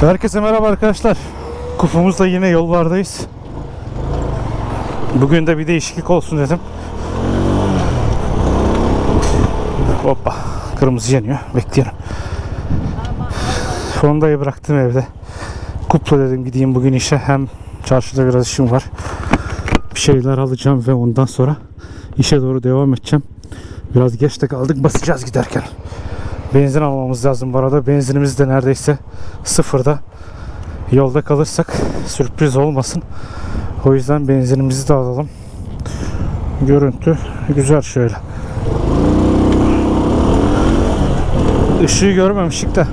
Herkese merhaba arkadaşlar. Kupumuzda yine yollardayız. Bugün de bir değişiklik olsun dedim. Hoppa. Kırmızı yanıyor. Bekliyorum. Honda'yı bıraktım evde. Kupla dedim gideyim bugün işe. Hem çarşıda biraz işim var. Bir şeyler alacağım ve ondan sonra işe doğru devam edeceğim. Biraz geç de kaldık. Basacağız giderken. Benzin almamız lazım bu arada. Benzinimiz de neredeyse sıfırda. Yolda kalırsak sürpriz olmasın. O yüzden benzinimizi de alalım. Görüntü güzel şöyle. Işığı görmemiştik de.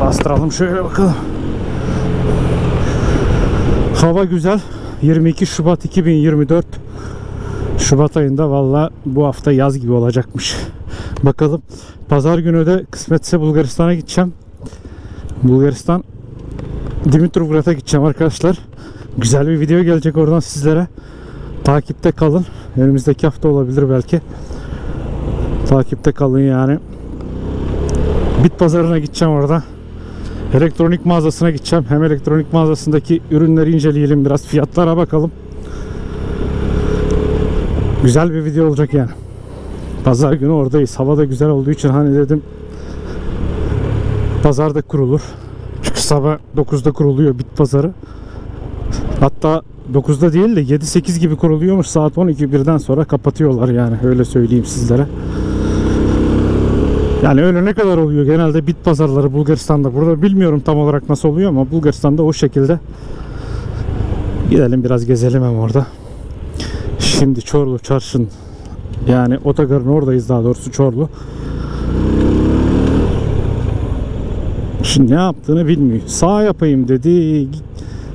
Bastıralım şöyle bakalım. Hava güzel. 22 Şubat 2024. Şubat ayında valla bu hafta yaz gibi olacakmış. Bakalım. Pazar günü de kısmetse Bulgaristan'a gideceğim. Bulgaristan Dimitrovgrad'a gideceğim arkadaşlar. Güzel bir video gelecek oradan sizlere. Takipte kalın. Önümüzdeki hafta olabilir belki. Takipte kalın yani. Bit pazarına gideceğim orada. Elektronik mağazasına gideceğim. Hem elektronik mağazasındaki ürünleri inceleyelim biraz. Fiyatlara bakalım. Güzel bir video olacak yani. Pazar günü oradayız. Hava da güzel olduğu için hani dedim pazarda kurulur. Çünkü sabah 9'da kuruluyor bit pazarı. Hatta 9'da değil de 7-8 gibi kuruluyormuş. Saat 12 birden sonra kapatıyorlar yani. Öyle söyleyeyim sizlere. Yani öyle ne kadar oluyor genelde bit pazarları Bulgaristan'da. Burada bilmiyorum tam olarak nasıl oluyor ama Bulgaristan'da o şekilde. Gidelim biraz gezelim hem orada. Şimdi Çorlu Çarşın yani otogarın oradayız daha doğrusu Çorlu. Şimdi ne yaptığını bilmiyor. Sağ yapayım dedi.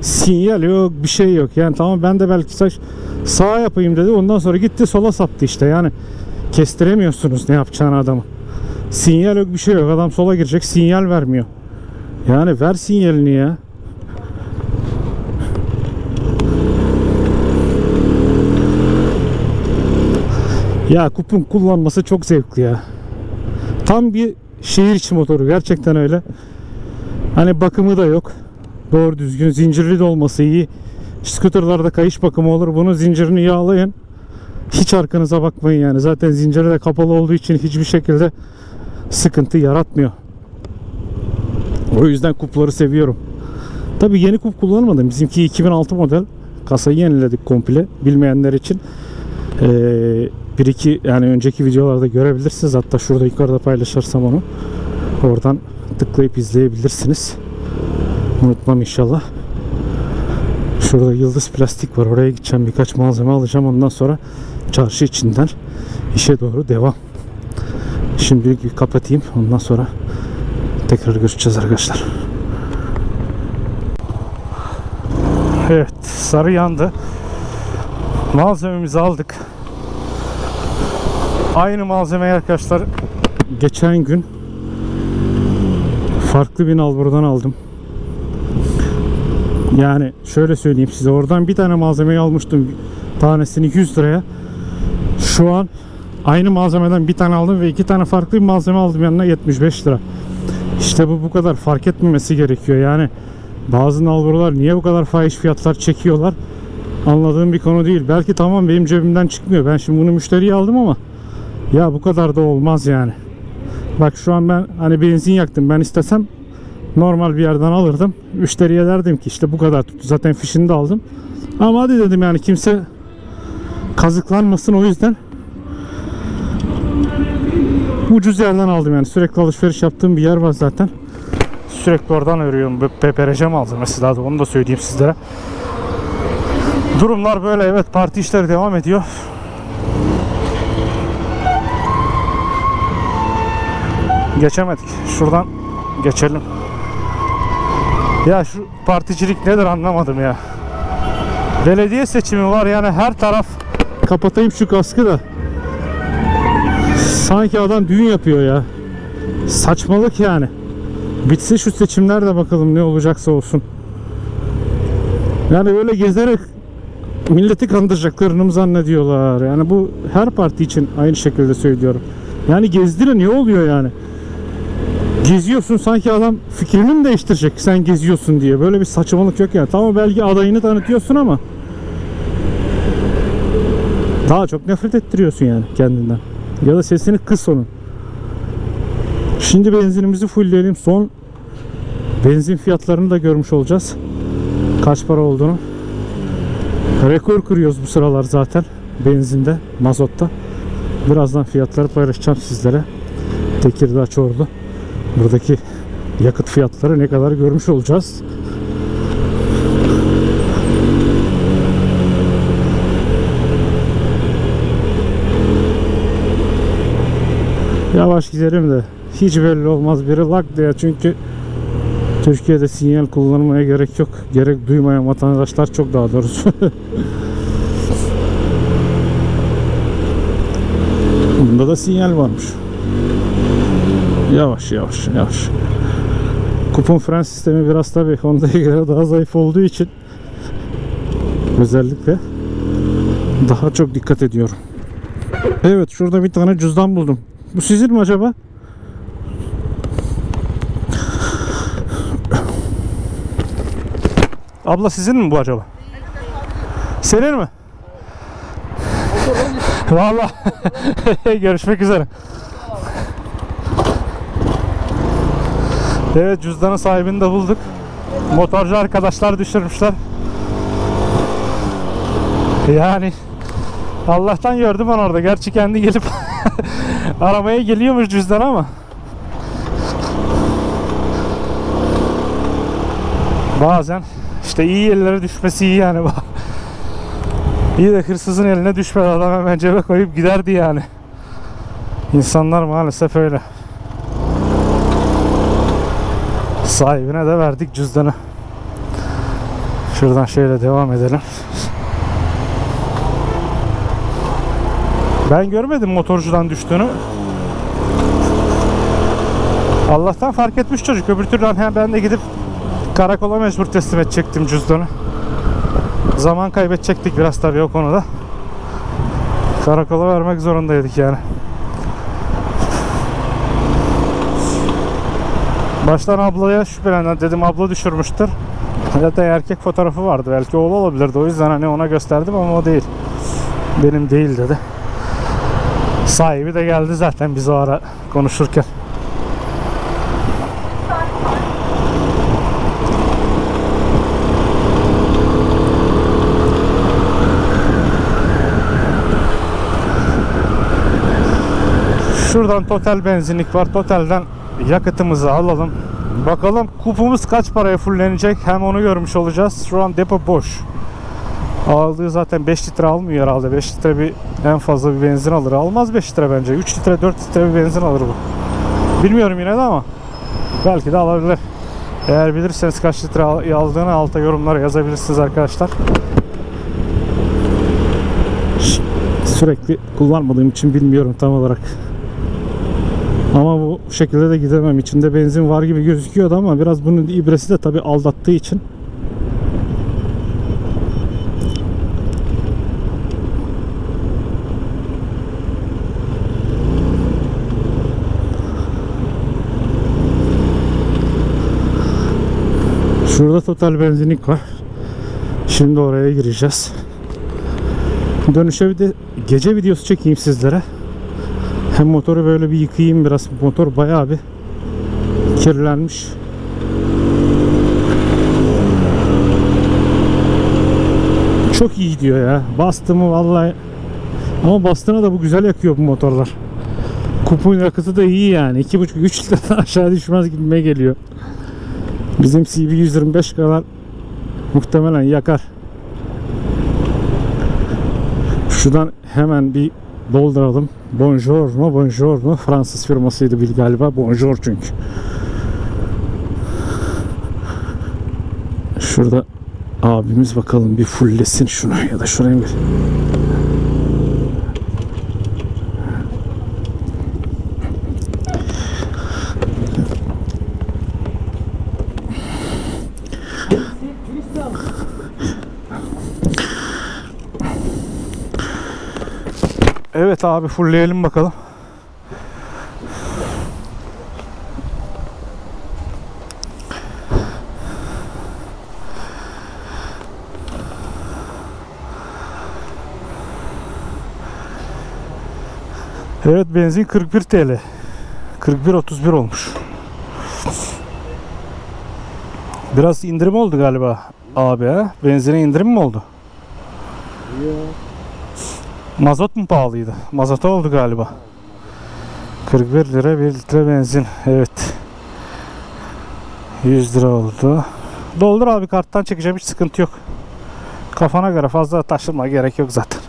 Sinyal yok, bir şey yok. Yani tamam ben de belki saç sağ yapayım dedi. Ondan sonra gitti sola saptı işte. Yani kestiremiyorsunuz ne yapacağını adamı. Sinyal yok, bir şey yok. Adam sola girecek, sinyal vermiyor. Yani ver sinyalini ya. Ya kupun kullanması çok zevkli ya. Tam bir şehir içi motoru gerçekten öyle. Hani bakımı da yok. Doğru düzgün zincirli de olması iyi. Scooterlarda kayış bakımı olur. Bunu zincirini yağlayın. Hiç arkanıza bakmayın yani. Zaten zinciri de kapalı olduğu için hiçbir şekilde sıkıntı yaratmıyor. O yüzden kupları seviyorum. Tabii yeni kup kullanmadım. Bizimki 2006 model. Kasayı yeniledik komple. Bilmeyenler için. Ee, bir iki yani önceki videolarda görebilirsiniz. Hatta şurada yukarıda paylaşırsam onu. Oradan tıklayıp izleyebilirsiniz. Unutmam inşallah. Şurada yıldız plastik var. Oraya gideceğim. Birkaç malzeme alacağım. Ondan sonra çarşı içinden işe doğru devam. Şimdilik bir kapatayım. Ondan sonra tekrar görüşeceğiz arkadaşlar. Evet. Sarı yandı. Malzememizi aldık. Aynı malzemeyi arkadaşlar geçen gün farklı bir nalburdan aldım. Yani şöyle söyleyeyim size oradan bir tane malzemeyi almıştım tanesini 100 liraya. Şu an aynı malzemeden bir tane aldım ve iki tane farklı bir malzeme aldım yanına 75 lira. İşte bu bu kadar fark etmemesi gerekiyor. Yani bazı nalburlar niye bu kadar fahiş fiyatlar çekiyorlar? Anladığım bir konu değil. Belki tamam benim cebimden çıkmıyor. Ben şimdi bunu müşteriye aldım ama ya bu kadar da olmaz yani. Bak şu an ben hani benzin yaktım. Ben istesem normal bir yerden alırdım. Müşteriye derdim ki işte bu kadar tuttu. Zaten fişini de aldım. Ama hadi dedim yani kimse kazıklanmasın o yüzden ucuz yerden aldım yani. Sürekli alışveriş yaptığım bir yer var zaten. Sürekli oradan. PPRC malzemesi daha da onu da söyleyeyim sizlere. Durumlar böyle evet parti işleri devam ediyor. Geçemedik. Şuradan geçelim. Ya şu particilik nedir anlamadım ya. Belediye seçimi var yani her taraf kapatayım şu kaskı da. Sanki adam düğün yapıyor ya. Saçmalık yani. Bitse şu seçimler de bakalım ne olacaksa olsun. Yani böyle gezerek milleti kandıracaklarını zannediyorlar? Yani bu her parti için aynı şekilde söylüyorum. Yani gezdirin ne oluyor yani? geziyorsun sanki adam fikrini mi değiştirecek sen geziyorsun diye. Böyle bir saçmalık yok yani. Tamam belki adayını tanıtıyorsun ama daha çok nefret ettiriyorsun yani kendinden. Ya da sesini kıs onun. Şimdi benzinimizi fullleyelim. Son benzin fiyatlarını da görmüş olacağız. Kaç para olduğunu. Rekor kırıyoruz bu sıralar zaten. Benzinde, mazotta. Birazdan fiyatları paylaşacağım sizlere. Tekirdağ Çorlu. Buradaki yakıt fiyatları ne kadar görmüş olacağız. Yavaş gidelim de hiç belli olmaz biri lak diye çünkü Türkiye'de sinyal kullanmaya gerek yok. Gerek duymayan vatandaşlar çok daha doğrusu. Bunda da sinyal varmış. Yavaş yavaş yavaş. Kupon fren sistemi biraz tabii Honda'ya göre daha zayıf olduğu için özellikle daha çok dikkat ediyorum. Evet şurada bir tane cüzdan buldum. Bu sizin mi acaba? Abla sizin mi bu acaba? Senin mi? Vallahi görüşmek üzere. Evet cüzdanın sahibini de bulduk. Motorcu arkadaşlar düşürmüşler. Yani Allah'tan gördüm ben orada. Gerçi kendi gelip aramaya geliyormuş cüzdan ama. Bazen işte iyi yerlere düşmesi iyi yani. İyi de hırsızın eline düşmedi adam hemen cebe koyup giderdi yani. İnsanlar maalesef öyle. Sahibine de verdik cüzdanı. Şuradan şöyle devam edelim. Ben görmedim motorcudan düştüğünü. Allah'tan fark etmiş çocuk. Öbür türlü hani ben de gidip karakola mecbur teslim edecektim cüzdanı. Zaman kaybedecektik biraz tabii o konuda. Karakola vermek zorundaydık yani. Baştan ablaya şüphelendim. Dedim abla düşürmüştür. Zaten erkek fotoğrafı vardı. Belki oğlu olabilirdi. O yüzden hani ona gösterdim ama o değil. Benim değil dedi. Sahibi de geldi zaten biz o ara konuşurken. Şuradan Total benzinlik var. Total'den yakıtımızı alalım. Bakalım kupumuz kaç paraya fullenecek hem onu görmüş olacağız. Şu an depo boş. Aldığı zaten 5 litre almıyor herhalde. 5 litre bir en fazla bir benzin alır. Almaz 5 litre bence. 3 litre 4 litre bir benzin alır bu. Bilmiyorum yine de ama belki de alabilir. Eğer bilirseniz kaç litre al- aldığını alta yorumlara yazabilirsiniz arkadaşlar. Sürekli kullanmadığım için bilmiyorum tam olarak. Ama bu şekilde de gidemem. İçinde benzin var gibi gözüküyordu ama biraz bunun ibresi de tabi aldattığı için. Şurada total benzinlik var. Şimdi oraya gireceğiz. Dönüşe bir de gece videosu çekeyim sizlere. Hem motoru böyle bir yıkayayım biraz. Motor bayağı bir kirlenmiş. Çok iyi gidiyor ya. Bastı mı vallahi. Ama bastığına da bu güzel yakıyor bu motorlar. Kupun yakıtı da iyi yani. 2,5-3 litreden aşağı düşmez gibime geliyor. Bizim CB125 kadar muhtemelen yakar. Şuradan hemen bir dolduralım. Bonjour mu? Bonjour mu? Fransız firmasıydı bil galiba. Bonjour çünkü. Şurada abimiz bakalım bir fulllesin şunu ya da şuraya bir. Evet abi fullleyelim bakalım. Evet benzin 41 TL. 41.31 olmuş. Biraz indirim oldu galiba abi ha. Benzine indirim mi oldu? Yok. Mazot mu pahalıydı? Mazota oldu galiba. 41 lira 1 litre benzin. Evet. 100 lira oldu. Doldur abi karttan çekeceğim hiç sıkıntı yok. Kafana göre fazla taşırma gerek yok zaten.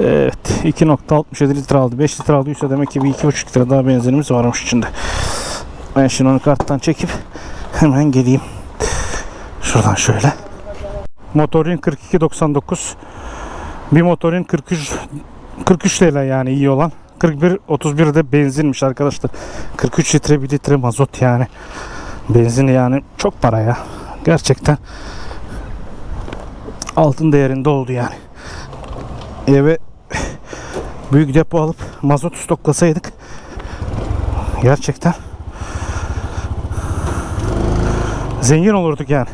Evet 2.67 litre aldı. 5 litre aldıysa demek ki bir 2.5 litre daha benzinimiz varmış içinde. Ben şimdi onu karttan çekip hemen geleyim. Şuradan şöyle. Motorin 42.99 bir motorin 43 43 TL yani iyi olan. 41 31 de benzinmiş arkadaşlar. 43 litre 1 litre mazot yani. Benzin yani çok para ya. Gerçekten altın değerinde oldu yani. Eve büyük depo alıp mazot stoklasaydık gerçekten zengin olurduk yani.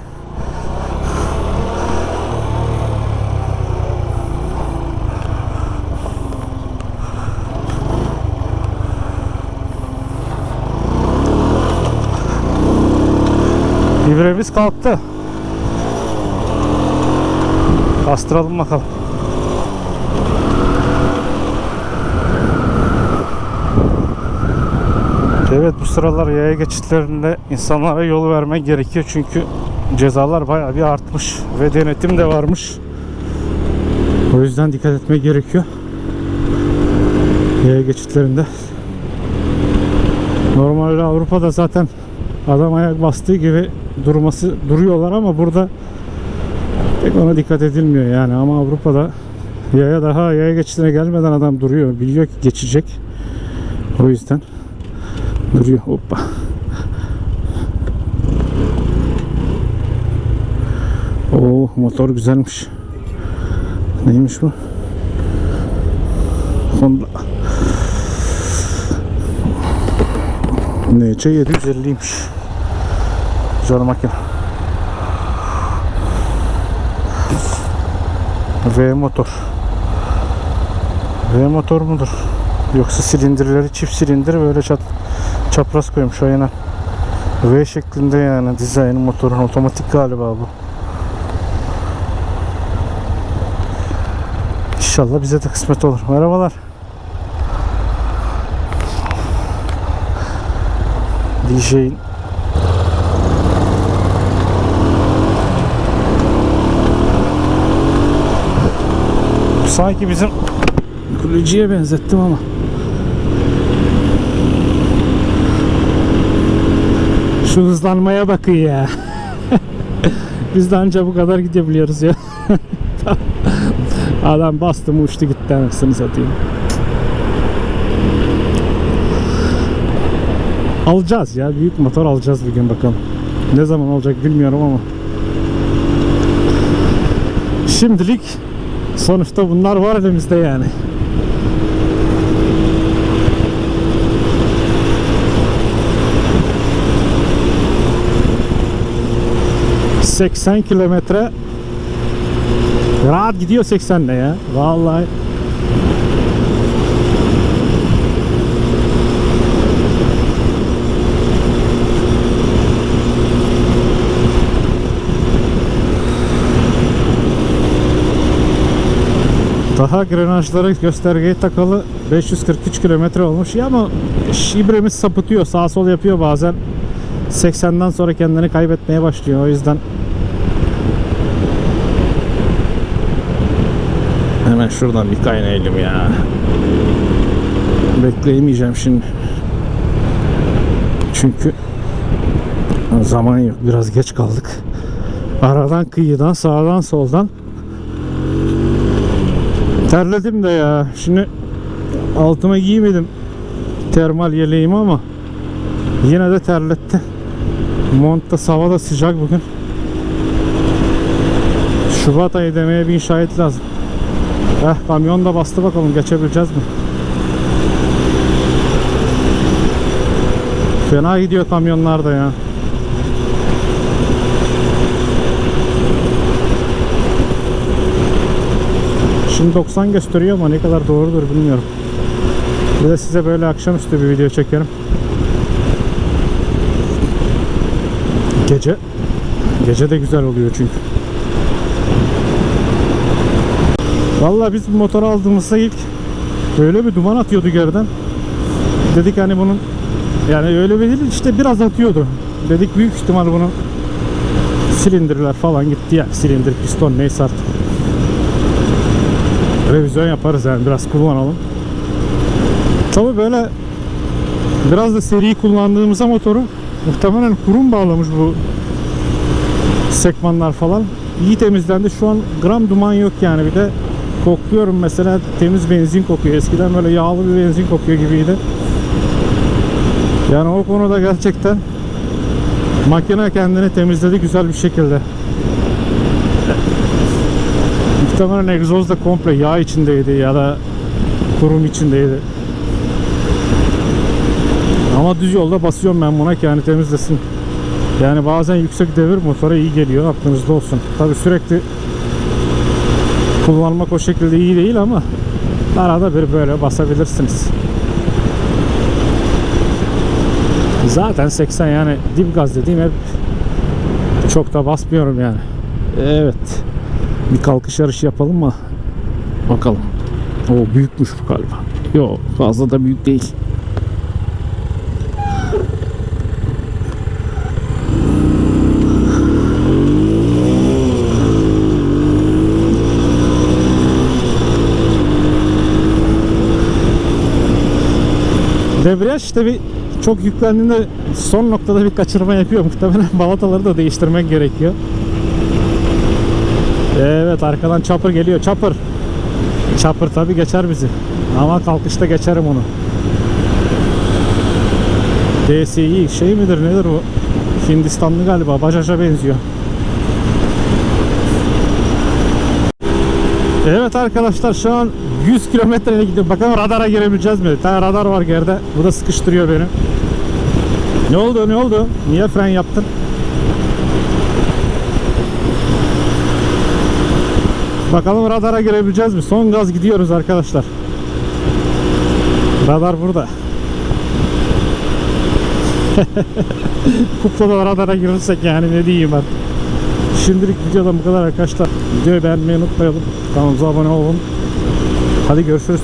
İbremiz kalktı. Bastıralım bakalım. Evet bu sıralar yaya geçitlerinde insanlara yol vermek gerekiyor çünkü cezalar bayağı bir artmış ve denetim de varmış. O yüzden dikkat etmek gerekiyor. Yaya geçitlerinde. Normalde Avrupa'da zaten adam ayak bastığı gibi durması duruyorlar ama burada pek ona dikkat edilmiyor yani. Ama Avrupa'da yaya daha yaya geçitine gelmeden adam duruyor. Biliyor ki geçecek. O yüzden duruyor. Hoppa. Oo motor güzelmiş. Neymiş bu? Honda. NC 750'ymiş Güzel makine. V motor. V motor mudur? Yoksa silindirleri çift silindir böyle çat, çapraz koymuş aynen. V şeklinde yani dizayn motorun otomatik galiba bu. İnşallah bize de kısmet olur. Merhabalar. DJ'in sanki bizim kuleciye benzettim ama. Şu hızlanmaya bakın ya. Biz de anca bu kadar gidebiliyoruz ya. Adam bastı mı uçtu gitti anasını satayım. Alacağız ya. Büyük motor alacağız bir gün bakalım. Ne zaman olacak bilmiyorum ama. Şimdilik Sonuçta bunlar var elimizde yani. ...80 kilometre... ...rahat gidiyor 80'le ya... ...vallahi... Daha grenajları göstergeye takalı 543 kilometre olmuş. Ya ama ibremiz sapıtıyor sağ sol yapıyor bazen. 80'den sonra kendini kaybetmeye başlıyor o yüzden. Hemen şuradan bir kaynayalım ya. Bekleyemeyeceğim şimdi. Çünkü zaman yok biraz geç kaldık. Aradan kıyıdan sağdan soldan Terledim de ya. Şimdi altıma giymedim termal yeleğimi ama yine de terletti. Montta hava da sıcak bugün. Şubat ayı demeye bir şahit lazım. Eh kamyon da bastı bakalım geçebileceğiz mi? Fena gidiyor kamyonlar da ya. Şimdi 90 gösteriyor ama ne kadar doğrudur bilmiyorum. Bir de size böyle akşamüstü bir video çekerim. Gece. Gece de güzel oluyor çünkü. Vallahi biz bu motoru aldığımızda ilk öyle bir duman atıyordu geriden. Dedik hani bunun yani öyle bir değil işte biraz atıyordu. Dedik büyük ihtimal bunun silindirler falan gitti ya. Silindir, piston neyse artık. Revizyon yaparız yani biraz kullanalım. Tabi böyle biraz da seri kullandığımızda motoru muhtemelen kurum bağlamış bu sekmanlar falan. İyi temizlendi. Şu an gram duman yok yani. Bir de kokluyorum mesela temiz benzin kokuyor. Eskiden böyle yağlı bir benzin kokuyor gibiydi. Yani o konuda gerçekten makine kendini temizledi güzel bir şekilde. Muhtemelen egzoz da komple yağ içindeydi ya da kurum içindeydi. Ama düz yolda basıyorum ben buna ki yani temizlesin. Yani bazen yüksek devir motora iyi geliyor aklınızda olsun. Tabi sürekli kullanmak o şekilde iyi değil ama arada bir böyle basabilirsiniz. Zaten 80 yani dip gaz dediğim hep çok da basmıyorum yani. Evet. Bir kalkış yarışı yapalım mı? Bakalım. O büyükmüş bu galiba. Yok fazla da büyük değil. Debriyaj işte bir çok yüklendiğinde son noktada bir kaçırma yapıyor. Muhtemelen balataları da değiştirmek gerekiyor. Evet arkadan chopper geliyor. Chopper. Chopper tabi geçer bizi. Ama kalkışta geçerim onu. DSI şey midir nedir bu? Hindistanlı galiba. Bajaj'a benziyor. Evet arkadaşlar şu an 100 kilometreye gidiyor. Bakalım radara girebileceğiz mi? Bir tane radar var geride. Bu da sıkıştırıyor beni. Ne oldu ne oldu? Niye fren yaptın? Bakalım radara girebileceğiz mi? Son gaz gidiyoruz arkadaşlar. Radar burada. Kuplada radara girirsek yani ne diyeyim ben. Şimdilik videodan bu kadar arkadaşlar. Videoyu beğenmeyi unutmayalım. Kanalımıza abone olun. Hadi görüşürüz.